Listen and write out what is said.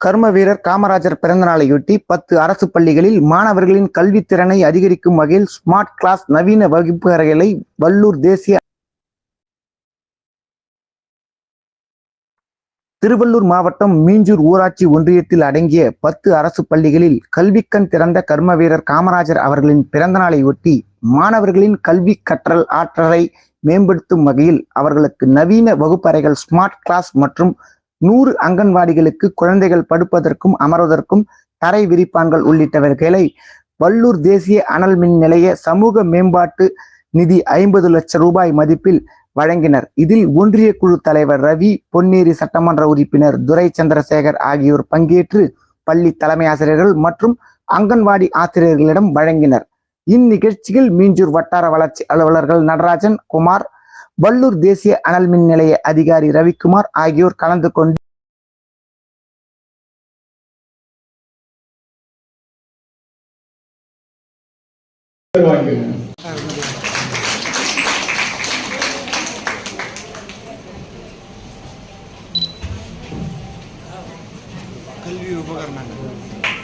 கர்ம வீரர் காமராஜர் பிறந்தநாளையொட்டி பத்து அரசு பள்ளிகளில் மாணவர்களின் கல்வித்திறனை அதிகரிக்கும் வகையில் ஸ்மார்ட் கிளாஸ் நவீன வகுப்பு அறைகளை வல்லூர் தேசிய திருவள்ளூர் மாவட்டம் மீஞ்சூர் ஊராட்சி ஒன்றியத்தில் அடங்கிய பத்து அரசு பள்ளிகளில் கல்விக்கண் திறந்த கர்ம வீரர் காமராஜர் அவர்களின் பிறந்தநாளையொட்டி மாணவர்களின் கல்வி கற்றல் ஆற்றலை மேம்படுத்தும் வகையில் அவர்களுக்கு நவீன வகுப்பறைகள் ஸ்மார்ட் கிளாஸ் மற்றும் நூறு அங்கன்வாடிகளுக்கு குழந்தைகள் படுப்பதற்கும் அமர்வதற்கும் தரை விரிப்பான்கள் உள்ளிட்டவைகளை வள்ளூர் தேசிய அனல் மின் நிலைய சமூக மேம்பாட்டு நிதி ஐம்பது லட்சம் ரூபாய் மதிப்பில் வழங்கினர். இதில் ஒன்றிய குழு தலைவர் ரவி பொன்னேரி சட்டமன்ற உறுப்பினர் துரை சந்திரசேகர் ஆகியோர் பங்கேற்று பள்ளி தலைமை ஆசிரியர்கள் மற்றும் அங்கன்வாடி ஆசிரியர்களிடம் வழங்கினர். இந்நிகழ்ச்சியில் மீஞ்சூர் வட்டார வளர்ச்சி அலுவலர்கள் நடராஜன் குமார் வள்ளூர் தேசிய அனல் மின் நிலைய அதிகாரி ரவிக்குமார் ஆகியோர் கலந்து கொண்டு கல்வி உபகரணங்கள்.